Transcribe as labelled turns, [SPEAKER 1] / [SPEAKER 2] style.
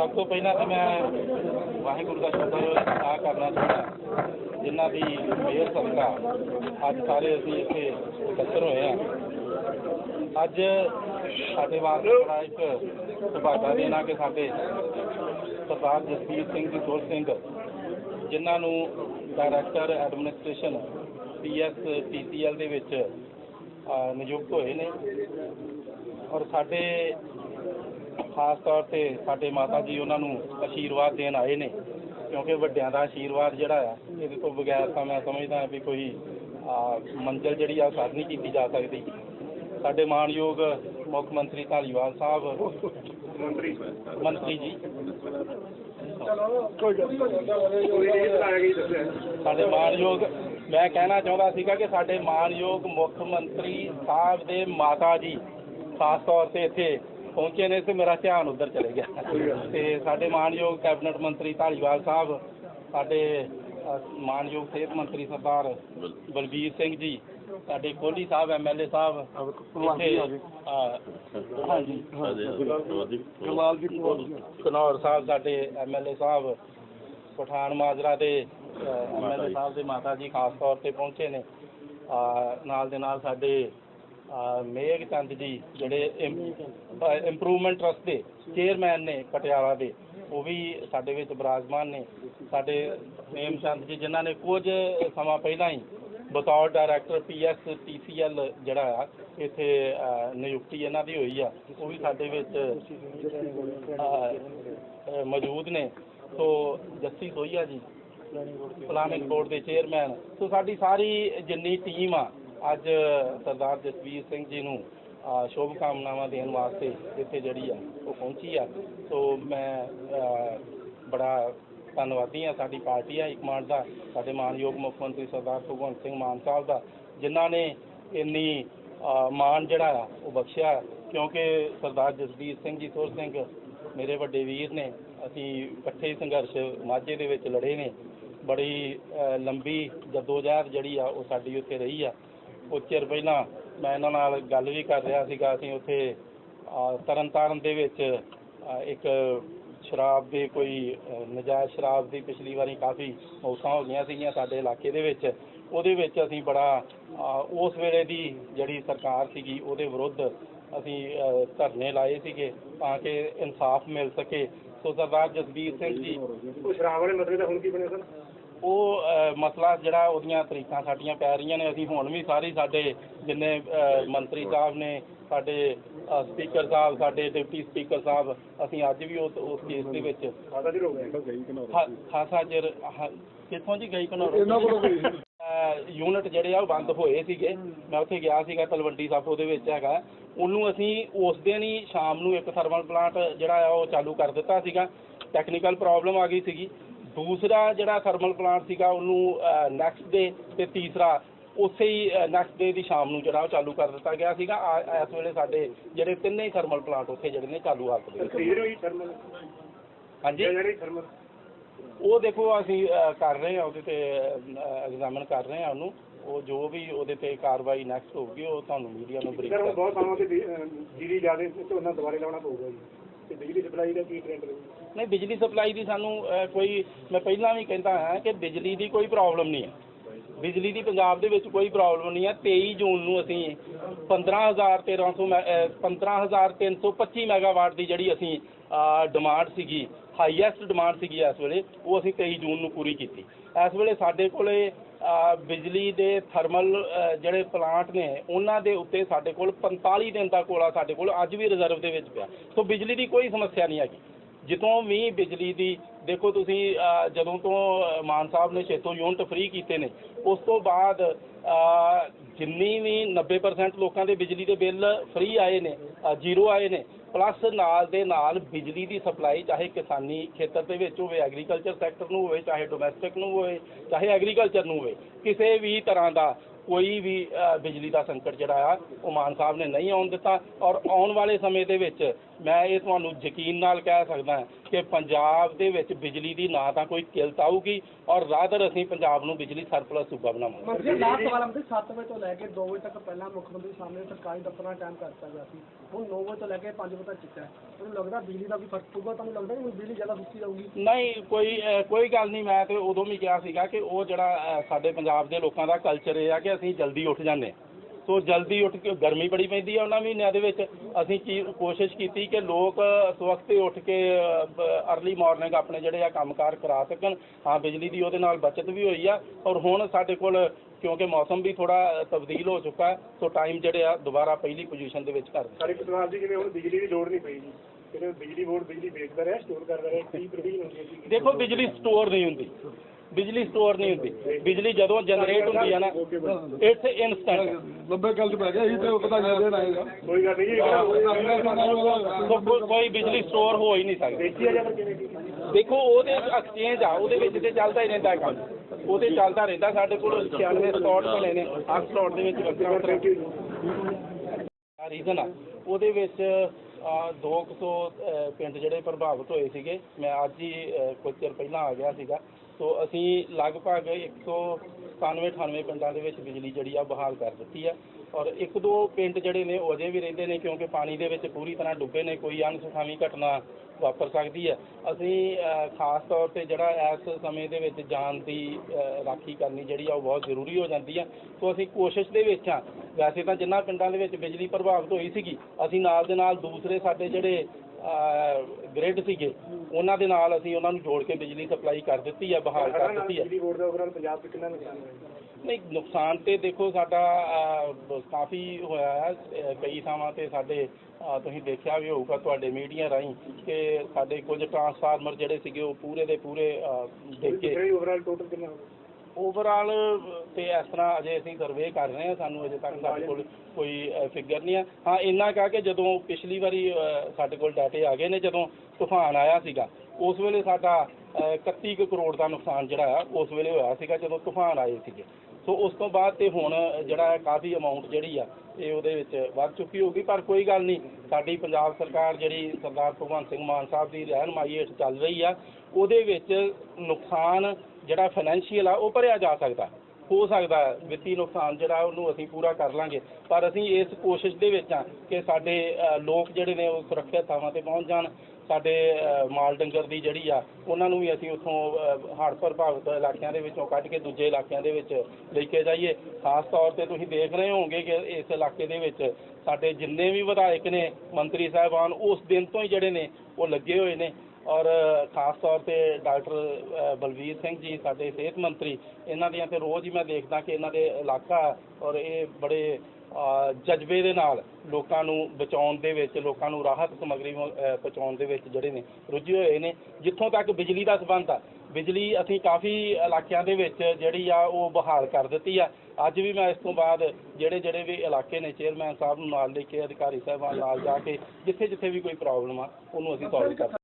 [SPEAKER 1] ਸਭ ਤੋਂ ਪਹਿਲਾਂ ਤਾਂ ਮੈਂ ਵਾਹਿਗੁਰੂ ਦਾ ਸ਼ੁਕਰ ਅਦਾ ਕਰਨਾ ਚਾਹੁੰਦਾ ਜਿਨ੍ਹਾਂ ਦੀ ਮਿਹਰ ਸਦਕਾ ਅੱਜ ਸਾਰੇ ਅਸੀਂ ਇੱਥੇ ਇਕੱਤਰ ਹੋਏ ਹਾਂ। ਅੱਜ ਸਾਡੇ ਵਾਸਤੇ ਬੜਾ ਇੱਕ ਸੁਭਾਗਾ ਦੇਣਾ ਕਿ ਸਾਡੇ ਸਰਦਾਰ ਜਸਵੀਰ ਸਿੰਘ ਜੀ ਸੋਲ ਸਿੰਘ, ਜਿਨ੍ਹਾਂ ਨੂੰ ਡਾਇਰੈਕਟਰ ਐਡਮਿਨਿਸਟ੍ਰੇਸ਼ਨ ਪੀਐਸ ਪੀਸੀਐਲ ਦੇ ਵਿੱਚ ਨਿਯੁਕਤ ਹੋਏ ਨੇ। ਔਰ ਸਾਡੇ ਖਾਸ ਤੌਰ ਤੇ ਸਾਡੇ ਮਾਤਾ ਜੀ ਉਹਨਾਂ ਨੂੰ ਆਸ਼ੀਰਵਾਦ ਦੇਣ ਆਏ ਨੇ ਕਿਉਂਕਿ ਵੱਡਿਆਂ ਦਾ ਆਸ਼ੀਰਵਾਦ ਜਿਹੜਾ ਆ ਇਹਦੇ ਤੋਂ ਬਗੈਰ ਤਾਂ ਮੈਂ ਸਮਝਦਾ ਵੀ ਕੋਈ ਮੰਜ਼ਿਲ ਜਿਹੜੀ ਆ ਸਰ ਨਹੀਂ ਕੀਤੀ ਜਾ ਸਕਦੀ। ਸਾਡੇ ਮਾਨਯੋਗ ਮੁੱਖ ਮੰਤਰੀ ਧਾਲੀਵਾਲ ਸਾਹਿਬ।
[SPEAKER 2] ਮੰਤਰੀ
[SPEAKER 1] ਮੰਤਰੀ ਜੀ। ਸਾਡੇ ਮਾਨਯੋਗ ਮੈਂ ਕਹਿਣਾ ਚਾਹੁੰਦਾ ਸੀਗਾ ਕਿ ਸਾਡੇ ਮਾਨਯੋਗ ਮੁੱਖ ਮੰਤਰੀ ਸਾਹਿਬ ਦੇ ਮਾਤਾ ਜੀ ਖਾਸ ਤੌਰ ਤੇ ਇੱਥੇ ਪਹੁੰਚੇ ਨੇ ਤੇ ਮੇਰਾ ਧਿਆਨ ਉਧਰ ਚਲੇ ਗਿਆ। ਤੇ ਸਾਡੇ ਮਾਨਯੋਗ ਕੈਬਨਿਟ ਮੰਤਰੀ ਢਾਲੀਵਾਲ ਸਾਹਿਬ ਸਾਡੇ ਮਾਨਯੋਗ ਸਿਹਤ ਮੰਤਰੀ ਸਰਦਾਰ ਬਲਬੀਰ ਸਿੰਘ ਜੀ ਸਾਡੇ ਕੋਹਲੀ ਸਾਹਿਬ ਐਮਐਲਏ ਸਾਹਿਬ ਇੱਥੇ ਅ, ਹਾਂਜੀ।
[SPEAKER 2] ਕਮਾਲ ਦੀ
[SPEAKER 1] ਘਨੌਰ ਸਾਹਿਬ ਸਾਡੇ ਐਮਐਲਏ ਸਾਹਿਬ ਪਠਾਨ ਮਾਜਰਾ ਦੇ ਐਮਐਲਏ ਸਾਹਿਬ ਦੇ ਮਾਤਾ ਜੀ ਖਾਸ ਤੌਰ ਤੇ ਪਹੁੰਚੇ ਨੇ। ਨਾਲ ਦੇ ਨਾਲ ਸਾਡੇ ਮੇਘ ਚੰਦ ਜੀ ਜਿਹੜੇ ਇੰਪਰੂਵਮੈਂਟ ਟਰਸਟ ਦੇ ਚੇਅਰਮੈਨ ਨੇ ਪਟਿਆਲਾ ਦੇ, ਉਹ ਵੀ ਸਾਡੇ ਵਿੱਚ ਬਰਾਜਮਾਨ ਨੇ। ਸਾਡੇ ਨੇਮ ਚੰਦ ਜੀ ਜਿਨ੍ਹਾਂ ਨੇ ਕੁਝ ਸਮਾਂ ਪਹਿਲਾਂ ਹੀ ਬਤੌਰ ਡਾਇਰੈਕਟਰ ਪੀਐਸ ਪੀਸੀਐਲ ਜਿਹੜਾ ਆ, ਇੱਥੇ ਨਿਯੁਕਤੀ ਇਹਨਾਂ ਦੀ ਹੋਈ ਆ, ਉਹ ਵੀ ਸਾਡੇ ਵਿੱਚ ਮੌਜੂਦ ਨੇ। So Jassi Soiya ji planning board ਦੇ ਚੇਅਰਮੈਨ ਸੋ ਸਾਡੀ ਸਾਰੀ ਜਿੰਨੀ ਟੀਮ ਆ ਅੱਜ ਸਰਦਾਰ ਜਸਵੀਰ ਸਿੰਘ ਜੀ ਨੂੰ ਸ਼ੁਭ ਕਾਮਨਾਵਾਂ ਦੇਣ ਵਾਸਤੇ ਇੱਥੇ ਜਿਹੜੀ ਆ ਉਹ ਪਹੁੰਚੀ ਆ। ਸੋ ਮੈਂ ਬੜਾ ਧੰਨਵਾਦੀ ਆ ਸਾਡੀ ਪਾਰਟੀ ਆ ਇੱਕ ਦਾ ਸਾਡੇ ਮਾਨਯੋਗ ਮੁੱਖ ਮੰਤਰੀ ਸਰਦਾਰ ਭਗਵੰਤ ਸਿੰਘ ਮਾਨ ਸਾਹਿਬ ਦਾ ਜਿਨ੍ਹਾਂ ਨੇ ਇੰਨੀ ਅਹ, ਮਾਣ ਜਿਹੜਾ ਆ ਉਹ ਬਖਸ਼ਿਆ ਕਿਉਂਕਿ ਸਰਦਾਰ ਜਸਵੀਰ ਸਿੰਘ ਜੀ ਸੋਰ ਸਿੰਘ ਮੇਰੇ ਵੱਡੇ ਵੀਰ ਨੇ ਅਸੀਂ ਇਕੱਠੇ ਸੰਘਰਸ਼ ਮਾਝੇ ਦੇ ਵਿੱਚ ਲੜੇ ਨੇ। ਬੜੀ ਅਹ, ਲੰਬੀ ਜਦੋਜਹਿਦ ਜਿਹੜੀ ਆ ਉਹ ਸਾਡੀ ਉੱਥੇ ਰਹੀ ਆ। ਕੁਝ ਚਿਰ ਪਹਿਲਾਂ ਮੈਂ ਇਹਨਾਂ ਨਾਲ ਗੱਲ ਵੀ ਕਰ ਰਿਹਾ ਸੀਗਾ। ਅਸੀਂ ਉੱਥੇ ਅਹ, ਤਰਨਤਾਰਨ ਦੇ ਵਿੱਚ ਇੱਕ ਸ਼ਰਾਬ ਦੇ ਕੋਈ ਅਹ, ਨਜਾਇਜ਼ ਸ਼ਰਾਬ ਦੀ ਪਿਛਲੀ ਵਾਰੀ ਕਾਫੀ ਮੌਤਾਂ ਹੋ ਗਈਆਂ ਸੀਗੀਆਂ ਸਾਡੇ ਇਲਾਕੇ ਦੇ ਵਿੱਚ। ਉਹਦੇ ਵਿੱਚ ਅਸੀਂ ਬੜਾ ਉਸ ਵੇਲੇ ਦੀ ਜਿਹੜੀ ਸਰਕਾਰ ਸੀਗੀ ਉਹਦੇ ਵਿਰੁੱਧ ਅਸੀਂ ਧਰਨੇ ਲਾਏ ਸੀਗੇ ਤਾਂ ਕਿ ਇਨਸਾਫ ਮਿਲ ਸਕੇ। ਸੋ ਸਰਦਾਰ ਜਸਬੀਰ ਸਿੰਘ ਜੀ
[SPEAKER 2] ਉਹ ਸ਼ਰਾਬ ਵਾਲੇ ਮਸਲੇ ਦਾ ਹੁਣ ਕੀ ਬਣਿਆ ਸਰ
[SPEAKER 1] ਉਹ ਅਹ, ਮਸਲਾ ਜਿਹੜਾ ਉਹਦੀਆਂ ਤਰੀਕਾਂ ਸਾਡੀਆਂ ਪੈ ਰਹੀਆਂ ਨੇ ਅਸੀਂ ਹੁਣ ਵੀ ਸਾਰੀ ਸਾਡੇ ਜਿੰਨੇ ਅਹ, ਮੰਤਰੀ ਸਾਹਿਬ ਨੇ ਸਾਡੇ ਸਪੀਕਰ ਸਾਹਿਬ ਸਾਡੇ ਡਿਪਟੀ ਸਪੀਕਰ ਸਾਹਿਬ ਅਸੀਂ ਅੱਜ ਵੀ ਉਸ ਉਸ ਕੇਸ ਦੇ ਵਿੱਚ
[SPEAKER 2] ਖਾਦਾ ਜੀ ਹੋ ਗਿਆ
[SPEAKER 1] ਖਾ- ਖਾਸਾ ਹ- ਕਿੱਥੋਂ ਜੀ ਗਈ ਘਨੌਰ?
[SPEAKER 2] ਇਹਨਾਂ ਕੋਲੋਂ ਗਈ।
[SPEAKER 1] ਯੂਨਿਟ ਜਿਹੜੇ ਆ ਉਹ ਬੰਦ ਹੋਏ ਸੀਗੇ। ਮੈਂ ਉੱਥੇ ਗਿਆ ਸੀਗਾ ਤਲਵੰਡੀ ਸਾਬੋ ਦੇ ਵਿੱਚ ਹੈਗਾ। ਉਹਨੂੰ ਅਸੀਂ ਉਸ ਦਿਨ ਹੀ ਸ਼ਾਮ ਨੂੰ ਇੱਕ ਥਰਮਲ ਪਲਾਂਟ ਜਿਹੜਾ ਆ ਉਹ ਚਾਲੂ ਕਰ ਦਿੱਤਾ ਸੀਗਾ। ਟੈਕਨੀਕਲ ਪ੍ਰੋਬਲਮ ਆ ਗਈ ਸੀਗੀ। ਦੂਸਰਾ ਜਿਹੜਾ ਥਰਮਲ ਪਲਾਂਟ ਸੀਗਾ ਉਹਨੂੰ ਨੈਕਸਟ ਡੇ ਤੇ ਤੀਸਰਾ ਉਸੇ ਹੀ ਨੈਕਸਟ ਡੇ ਦੀ ਸ਼ਾਮ ਨੂੰ ਜਿਹੜਾ ਉਹ ਚਾਲੂ ਕਰ ਦਿੱਤਾ ਗਿਆ ਸੀਗਾ। ਆ- ਇਸ ਵੇਲੇ ਸਾਡੇ ਜਿਹੜੇ ਤਿੰਨੇ ਹੀ ਥਰਮਲ ਪਲਾਂਟ ਉੱਥੇ ਜਿਹੜੇ ਨੇ ਚਾਲੂ ਹਾਲਤ ਦੇ ਵਿੱਚ।
[SPEAKER 2] ਕਲੀਅਰ ਹੋਈ ਥਰਮਲ
[SPEAKER 1] ਹਾਂਜੀ?
[SPEAKER 2] ਜਿਹੜੀ ਥਰਮਲ
[SPEAKER 1] ਉਹ ਦੇਖੋ ਅਸੀਂ ਕਰ ਰਹੇ ਹਾਂ ਉਹਦੇ ਤੇ ਐਗਜ਼ਾਮਿਨ ਕਰ ਰਹੇ ਹਾਂ ਉਹਨੂੰ। ਉਹ ਜੋ ਵੀ ਉਹਦੇ ਤੇ ਕਾਰਵਾਈ ਨੈਕਸਟ ਹੋਊਗੀ ਉਹ ਤੁਹਾਨੂੰ ਮੀਡੀਆ ਨੂੰ ਬਰੀਫ
[SPEAKER 2] ਸਰ ਹੁਣ
[SPEAKER 1] ਕਰ
[SPEAKER 2] ਬਹੁਤ ਥਾਵਾਂ ਤੇ ਬਿ- ਅਹ ਬਿਜਲੀ ਜ਼ਿਆਦਾ ਝੋਨਾ ਦੁਬਾਰੇ ਲਾਉਣਾ ਪਊਗਾ ਜੀ। ਤੇ ਬਿਜਲੀ ਸਪਲਾਈ ਦਾ ਕੀ ਟ੍ਰੈਂਡ ਰਹੂਗਾ
[SPEAKER 1] ਨਹੀਂ ਬਿਜਲੀ ਸਪਲਾਈ ਦੀ ਸਾਨੂੰ ਅਹ, ਕੋਈ ਮੈਂ ਪਹਿਲਾਂ ਵੀ ਕਹਿੰਦਾ ਹਾਂ ਕਿ ਬਿਜਲੀ ਦੀ ਕੋਈ ਪ੍ਰੋਬਲਮ ਨਹੀਂ ਹੈ। ਬਿਜਲੀ ਦੀ ਪੰਜਾਬ ਦੇ ਵਿੱਚ ਕੋਈ ਪ੍ਰੋਬਲਮ ਨਹੀਂ ਹੈ। 23 ਜੂਨ ਨੂੰ ਅਸੀਂ 15300 ਮੈ- ਅਹ, 15325 ਮੈਗਾਵਾਟ ਦੀ ਜਿਹੜੀ ਅਸੀਂ ਡਿਮਾਂਡ ਸੀਗੀ ਹਾਈਐਸਟ ਡਿਮਾਂਡ ਸੀਗੀ ਇਸ ਵੇਲੇ ਉਹ ਅਸੀਂ 23 ਜੂਨ ਨੂੰ ਪੂਰੀ ਕੀਤੀ। ਇਸ ਵੇਲੇ ਸਾਡੇ ਕੋਲੇ ਬਿਜਲੀ ਦੇ ਥਰਮਲ ਜਿਹੜੇ ਪਲਾਂਟ ਨੇ, ਉਹਨਾਂ ਦੇ ਉੱਤੇ ਸਾਡੇ ਕੋਲ 45 ਦਿਨ ਦਾ ਕੋਲਾ ਸਾਡੇ ਕੋਲ ਅੱਜ ਵੀ ਰਿਜ਼ਰਵ ਦੇ ਵਿੱਚ ਪਿਆ। ਸੋ ਬਿਜਲੀ ਦੀ ਕੋਈ ਸਮੱਸਿਆ ਨਹੀਂ ਹੈਗੀ। ਜਿੱਥੋਂ ਵੀ ਬਿਜਲੀ ਦੀ, ਦੇਖੋ ਤੁਸੀਂ ਜਦੋਂ ਤੋਂ ਮਾਨ ਸਾਹਿਬ ਨੇ ਛੇਤੋਂ ਯੂਨਿਟ ਫ੍ਰੀ ਕੀਤੇ ਨੇ, ਉਸ ਤੋਂ ਬਾਅਦ ਜਿੰਨੀ ਵੀ 90% ਲੋਕਾਂ ਦੇ ਬਿਜਲੀ ਦੇ ਬਿੱਲ ਫ੍ਰੀ ਆਏ ਨੇ ਜ਼ੀਰੋ ਆਏ ਨੇ ਪਲੱਸ ਨਾਲ ਦੇ ਨਾਲ ਬਿਜਲੀ ਦੀ ਸਪਲਾਈ, ਚਾਹੇ ਕਿਸਾਨੀ ਖੇਤਰ ਦੇ ਵਿੱਚ ਹੋਵੇ ਐਗਰੀਕਲਚਰ ਸੈਕਟਰ ਨੂੰ ਹੋਵੇ, ਚਾਹੇ ਡੋਮੈਸਟਿਕ ਨੂੰ ਹੋਵੇ, ਚਾਹੇ ਐਗਰੀਕਲਚਰ ਨੂੰ ਹੋਵੇ, ਕਿਸੇ ਵੀ ਤਰ੍ਹਾਂ ਦਾ ਕੋਈ ਵੀ ਬਿਜਲੀ ਦਾ ਸੰਕਟ ਜਿਹੜਾ ਆ, ਉਹ ਮਾਨ ਸਾਹਿਬ ਨੇ ਨਹੀਂ ਆਉਣ ਦਿੱਤਾ। ਔਰ ਆਉਣ ਵਾਲੇ ਸਮੇਂ ਦੇ ਵਿੱਚ ਮੈਂ ਇਹ ਤੁਹਾਨੂੰ ਯਕੀਨ ਨਾਲ ਕਹਿ ਸਕਦਾ ਕਿ ਪੰਜਾਬ ਦੇ ਵਿੱਚ ਬਿਜਲੀ ਦੀ ਨਾ ਤਾਂ ਕੋਈ ਕਿਲਤ ਆਊਗੀ, ਔਰ ਰਾਦਰ ਅਸੀਂ ਪੰਜਾਬ ਨੂੰ ਬਿਜਲੀ ਸਰਪਲਸ ਸੂਬਾ ਬਣਾਵਾਂਗੇ।
[SPEAKER 3] ਮੰਤਰੀ ਲਾਸਟ ਸਵਾਲ ਮੰਤਰੀ 7 ਵਜੇ ਤੋਂ ਲੈ ਕੇ 2 ਵਜੇ ਤੱਕ ਪਹਿਲਾਂ ਮੁੱਖ ਮੰਤਰੀ ਸਾਹਮਣੇ ਸਰਕਾਰੀ ਦਫ਼ਤਰਾਂ ਟਾਈਮ ਕਰ ਗਿਆ ਸੀ। ਹੁਣ 9 ਵਜੇ ਤੋਂ ਲੈ ਕੇ 5 ਵਧਾ ਚੁੱਕਾ ਤੁਹਾਨੂੰ ਲੱਗਦਾ ਬਿਜਲੀ ਦਾ ਵੀ ਫ਼ਰਕ ਪਊਗਾ? ਤੁਹਾਨੂੰ ਲੱਗਦਾ ਕਿ ਹੁਣ ਬਿਜਲੀ ਜ਼ਿਆਦਾ ਸਸਤੀ ਜਾਊਗੀ?
[SPEAKER 1] ਨਹੀਂ ਕੋਈ ਅਹ, ਕੋਈ ਗੱਲ ਨਹੀਂ। ਮੈਂ ਤੇ ਉਦੋਂ ਵੀ ਕਿਹਾ ਸੀਗਾ ਕਿ ਉਹ ਜਿਹੜਾ ਅਹ, ਸਾਡੇ ਪੰਜਾਬ ਦੇ ਲੋਕਾਂ ਦਾ ਕਲਚਰ ਇਹ ਆ ਕਿ ਅਸੀਂ ਜਲਦੀ ਉੱਠ ਜਾਂਦੇ ਹਾਂ। ਸੋ ਜਲਦੀ ਉੱਠ ਕੇ ਗਰਮੀ ਬੜੀ ਪੈਂਦੀ ਹੈ ਉਹਨਾਂ ਮਹੀਨਿਆਂ ਦੇ ਵਿੱਚ। ਅਸੀਂ ਕੀ ਕੋਸ਼ਿਸ਼ ਕੀਤੀ ਕਿ ਲੋਕ ਸਵਖਤੇ ਉੱਠ ਕੇ ਅਰਲੀ ਮਾਰਨਿੰਗ ਆਪਣੇ ਜਿਹੜੇ ਆ ਕੰਮਕਾਰ ਕਰਾ ਸਕਣ। ਹਾਂ ਬਿਜਲੀ ਦੀ ਉਹਦੇ ਨਾਲ ਬਚਤ ਵੀ ਹੋਈ ਆ। ਔਰ ਹੁਣ ਸਾਡੇ ਕੋਲ ਕਿਉਂਕਿ ਮੌਸਮ ਵੀ ਥੋੜਾ ਤਬਦੀਲ ਹੋ ਚੁੱਕਾ ਹੈ ਸੋ ਟਾਈਮ ਜਿਹੜੇ ਆ ਦੁਬਾਰਾ ਪਹਿਲੀ ਪੋਜੀਸ਼ਨ ਦੇ ਵਿੱਚ ਕਰ ਦਿੱਤੇ
[SPEAKER 2] ਸਾਡੇ ਸਵਾਲ ਜੀ ਜਿਵੇਂ ਹੁਣ ਬਿਜਲੀ ਦੀ ਲੋੜ ਨਹੀਂ ਪਈ ਜੀ ਕਿਉਂਕਿ ਬਿਜਲੀ ਬੋਰਡ ਬਿਜਲੀ ਵੇਚਦਾ ਰਿਹਾ ਸਟੋਰ ਕਰਦਾ ਰਿਹਾ ਕੀ ਪ੍ਰੋਵੀਜ਼ਨ ਹੁੰਦੀ ਹੈ ਜੀ?
[SPEAKER 1] ਦੇਖੋ ਬਿਜਲੀ ਸਟੋਰ ਨਹੀਂ ਹੁੰਦੀ। ਬਿਜਲੀ ਸਟੋਰ ਨਹੀਂ ਹੁੰਦੀ। ਬਿਜਲੀ ਜਦੋਂ ਜਨਰੇਟ ਹੁੰਦੀ ਆ ਨਾ ਇਟਸ ਇਨਸਟੈਂਟ
[SPEAKER 4] ਲੱਭੇ ਗੱਲ ਪੈ ਗਿਆ ਇਹ ਤੇ ਵਧਾਈਆਂ ਦੇਣ ਆਏਗਾ
[SPEAKER 2] ਕੋਈ ਗੱਲ ਨਹੀਂ
[SPEAKER 1] ਕੋਈ- ਬਿਜਲੀ ਸਟੋਰ ਹੋ ਹੀ ਨਹੀਂ ਸਕਦੀ। ਦੇਖੋ ਉਹਦੇ ਐਕਸਚੇਂਜ ਆ ਉਹਦੇ ਵਿੱਚ ਤੇ ਚੱਲਦਾ ਹੀ ਰਹਿੰਦਾ ਕੰਮ। ਉਹਦੇ ਚੱਲਦਾ ਰਹਿੰਦਾ ਸਾਡੇ ਕੋਲ 96 ਸਲੋਟ ਬਣੇ ਨੇ। ਹਰ ਸਲੋਟ ਦੇ ਵਿੱਚ ਵੱਖਰਾ ਵੱਖਰਾ ਰੀਜ਼ਨ ਆ। ਉਹਦੇ ਵਿੱਚ ਅਹ, ਦੋ ਕੁ ਸੌ ਅਹ, ਪਿੰਡ ਜਿਹੜੇ ਪ੍ਰਭਾਵਿਤ ਹੋਏ ਸੀਗੇ। ਮੈਂ ਅੱਜ ਹੀ ਅਹ, ਕੁਝ ਚਿਰ ਪਹਿਲਾਂ ਆ ਗਿਆ ਸੀਗਾ। ਸੋ ਅਸੀਂ ਲਗਭਗ 197 98 ਪਿੰਡਾਂ ਦੇ ਵਿੱਚ ਬਿਜਲੀ ਜਿਹੜੀ ਆ ਬਹਾਲ ਕਰ ਦਿੱਤੀ ਆ। ਔਰ ਇੱਕ ਦੋ ਪਿੰਡ ਜਿਹੜੇ ਨੇ ਉਹ ਅਜੇ ਵੀ ਰਹਿੰਦੇ ਨੇ ਕਿਉਂਕਿ ਪਾਣੀ ਦੇ ਵਿੱਚ ਪੂਰੀ ਤਰ੍ਹਾਂ ਡੁੱਬੇ ਨੇ ਕੋਈ ਅਣਸੁਖਾਵੀ ਘਟਨਾ ਵਾਪਰ ਸਕਦੀ ਹੈ। ਅਸੀਂ ਅਹ, ਖਾਸ ਤੌਰ ਤੇ ਜਿਹੜਾ ਇਸ ਸਮੇਂ ਦੇ ਵਿੱਚ ਜਾਨ ਦੀ ਅਹ, ਰਾਖੀ ਕਰਨੀ ਜਿਹੜੀ ਆ ਉਹ ਬਹੁਤ ਜ਼ਰੂਰੀ ਹੋ ਜਾਂਦੀ ਆ। ਸੋ ਅਸੀਂ ਕੋਸ਼ਿਸ਼ ਦੇ ਵਿੱਚ ਆ। ਵੈਸੇ ਤਾਂ ਜਿਨ੍ਹਾਂ ਪਿੰਡਾਂ ਦੇ ਵਿੱਚ ਬਿਜਲੀ ਪ੍ਰਭਾਵਿਤ ਹੋਈ ਸੀਗੀ ਅਸੀਂ ਨਾਲ ਦੇ ਨਾਲ ਦੂਸਰੇ ਸਾਡੇ ਜਿਹੜੇ ਗ੍ਰਿਡ ਸੀਗੇ ਉਹਨਾਂ ਦੇ ਨਾਲ ਅਸੀਂ ਉਹਨਾਂ ਨੂੰ ਜੋੜ ਕੇ ਬਿਜਲੀ ਸਪਲਾਈ ਕਰ ਦਿੱਤੀ ਹੈ ਬਹਾਲ ਕਰ ਦਿੱਤੀ ਹੈ
[SPEAKER 2] ਬਿਜਲੀ ਬੋਰਡ ਦਾ ਓਵਰਆਲ ਪੰਜਾਬ 'ਚ ਕਿੰਨਾ ਨੁਕਸਾਨ ਹੋਇਆ? ਜੀ?
[SPEAKER 1] ਨਹੀਂ ਨੁਕਸਾਨ ਤੇ ਦੇਖੋ ਸਾਡਾ ਅਹ, ਕਾਫੀ ਹੋਇਆ ਹੈ ਅਹ, ਕਈ ਥਾਵਾਂ ਤੇ ਸਾਡੇ ਅਹ, ਤੁਸੀਂ ਦੇਖਿਆ ਵੀ ਹੋਊਗਾ ਤੁਹਾਡੇ ਮੀਡੀਆ ਰਾਹੀਂ ਕਿ ਸਾਡੇ ਕੁਝ ਟਰਾਂਸਫਾਰਮਰ ਜਿਹੜੇ ਸੀਗੇ ਉਹ ਪੂਰੇ ਦੇ ਪੂਰੇ ਅਹ, ਡਿੱਗ ਕੇ
[SPEAKER 2] ਜਿਹੜਾ ਓਵਰਆਲ ਟੋਟਲ ਕਿੰਨਾ ਹੋ ਗਿਆ
[SPEAKER 1] ਓਵਰਆਲ ਤੇ ਇਸ ਤਰ੍ਹਾਂ ਅਜੇ ਅਸੀਂ ਸਰਵੇ ਕਰ ਰਹੇ ਹਾਂ ਸਾਨੂੰ ਅਜੇ ਤੱਕ ਸਾਡੇ ਕੋਲ ਕੋਈ ਫਿਗਰ ਨਹੀਂ ਆ ਹਾਂ ਇੰਨਾ ਕਹਾ ਕਿ ਜਦੋਂ ਪਿਛਲੀ ਵਾਰੀ ਸਾਡੇ ਕੋਲ ਡਾਟੇ ਆ ਗਏ ਨੇ ਜਦੋਂ ਤੂਫਾਨ ਆਇਆ ਸੀਗਾ ਉਸ ਵੇਲੇ ਸਾਡਾ ਅਹ, 31 ਕੁ ਕਰੋੜ ਦਾ ਨੁਕਸਾਨ ਜਿਹੜਾ ਆ ਉਸ ਵੇਲੇ ਹੋਇਆ ਸੀਗਾ ਜਦੋਂ ਤੂਫਾਨ ਆਏ ਸੀਗੇ। ਸੋ ਉਸ ਤੋਂ ਬਾਅਦ ਤੇ ਹੁਣ ਜਿਹੜਾ ਹੈ ਕਾਫੀ ਅਮਾਉਂਟ ਜਿਹੜੀ ਆ, ਇਹ ਉਹਦੇ ਵਿੱਚ ਵੱਧ ਚੁੱਕੀ ਹੋਗੀ ਪਰ ਕੋਈ ਗੱਲ ਨਹੀਂ, ਸਾਡੀ ਪੰਜਾਬ ਸਰਕਾਰ ਜਿਹੜੀ ਸਰਦਾਰ ਭਗਵੰਤ ਸਿੰਘ ਮਾਨ ਸਾਹਿਬ ਦੀ ਰਹਿਨਮਾਈ ਹੇਠ ਚੱਲ ਰਹੀ ਆ, ਉਹਦੇ ਵਿੱਚ ਨੁਕਸਾਨ ਜਿਹੜਾ ਫਾਈਨੈਂਸ਼ੀਅਲ ਆ, ਉਹ ਭਰਿਆ ਜਾ ਸਕਦਾ। ਹੋ ਸਕਦਾ ਵਿੱਤੀ ਨੁਕਸਾਨ ਜਿਹੜਾ ਉਹਨੂੰ ਅਸੀਂ ਪੂਰਾ ਕਰ ਲਾਂਗੇ। ਪਰ ਅਸੀਂ ਇਸ ਕੋਸ਼ਿਸ਼ ਦੇ ਵਿੱਚ ਆ ਕਿ ਸਾਡੇ ਲੋਕ ਜਿਹੜੇ ਨੇ ਉਹ ਸੁਰੱਖਿਅਤ ਥਾਵਾਂ ਤੇ ਪਹੁੰਚ ਜਾਣ। ਸਾਡੇ ਮਾਲ ਡੰਗਰ ਦੀ ਜਿਹੜੀ ਆ ਉਹਨਾਂ ਨੂੰ ਵੀ ਅਸੀਂ ਉੱਥੋਂ ਹੜ੍ਹ ਪ੍ਰਭਾਵਿਤ ਇਲਾਕਿਆਂ ਦੇ ਵਿੱਚੋਂ ਕੱਢ ਕੇ ਦੂਜੇ ਇਲਾਕਿਆਂ ਦੇ ਵਿੱਚ ਲੈ ਕੇ ਜਾਈਏ। ਖਾਸ ਤੌਰ ਤੇ ਤੁਸੀਂ ਦੇਖ ਰਹੇ ਹੋਵੋਗੇ ਕਿ ਇਸ ਇਲਾਕੇ ਦੇ ਵਿੱਚ ਸਾਡੇ ਜਿੰਨੇ ਵੀ ਵਿਧਾਇਕ ਨੇ ਮੰਤਰੀ ਸਾਹਿਬਾਨ ਉਸ ਦਿਨ ਤੋਂ ਹੀ ਜਿਹੜੇ ਨੇ ਉਹ ਲੱਗੇ ਹੋਏ ਨੇ। ਔਰ ਖਾਸ ਤੌਰ ਤੇ ਡਾਕਟਰ ਅ, ਬਲਵੀਰ ਸਿੰਘ ਜੀ ਸਾਡੇ ਸਿਹਤ ਮੰਤਰੀ ਇਹਨਾਂ ਦੀਆਂ ਤੇ ਰੋਜ਼ ਹੀ ਮੈਂ ਦੇਖਦਾ ਕਿ ਇਹਨਾਂ ਦੇ ਇਲਾਕਾ ਔਰ ਇਹ ਬੜੇ ਜਜ਼ਬੇ ਦੇ ਨਾਲ ਲੋਕਾਂ ਨੂੰ ਬਚਾਉਣ ਦੇ ਵਿੱਚ, ਲੋਕਾਂ ਨੂੰ ਰਾਹਤ ਸਮੱਗਰੀ ਪਹੁੰਚਾਉਣ ਦੇ ਵਿੱਚ ਜਿਹੜੇ ਨੇ, ਰੁੱਝੇ ਹੋਏ ਨੇ। ਜਿੱਥੋਂ ਤੱਕ ਬਿਜਲੀ ਦਾ ਸਬੰਧ ਆ, ਬਿਜਲੀ ਅਸੀਂ ਕਾਫੀ ਇਲਾਕਿਆਂ ਦੇ ਵਿੱਚ ਜਿਹੜੀ ਆ, ਉਹ ਬਹਾਲ ਕਰ ਦਿੱਤੀ ਆ। ਅੱਜ ਵੀ ਮੈਂ ਇਸ ਤੋਂ ਬਾਅਦ ਜਿਹੜੇ ਜਿਹੜੇ ਵੀ ਇਲਾਕੇ ਨੇ, ਚੇਅਰਮੈਨ ਸਾਹਿਬ ਨੂੰ ਨਾਲ ਲੈ ਕੇ, ਅਧਿਕਾਰੀ ਸਾਹਿਬਾਨ ਨਾਲ ਜਾ ਕੇ ਜਿੱਥੇ ਜਿੱਥੇ ਵੀ ਕੋਈ ਪ੍ਰੋਬਲਮ ਆ, ਉਹਨੂੰ ਅਸੀਂ ਸੋਲਵ ਕਰ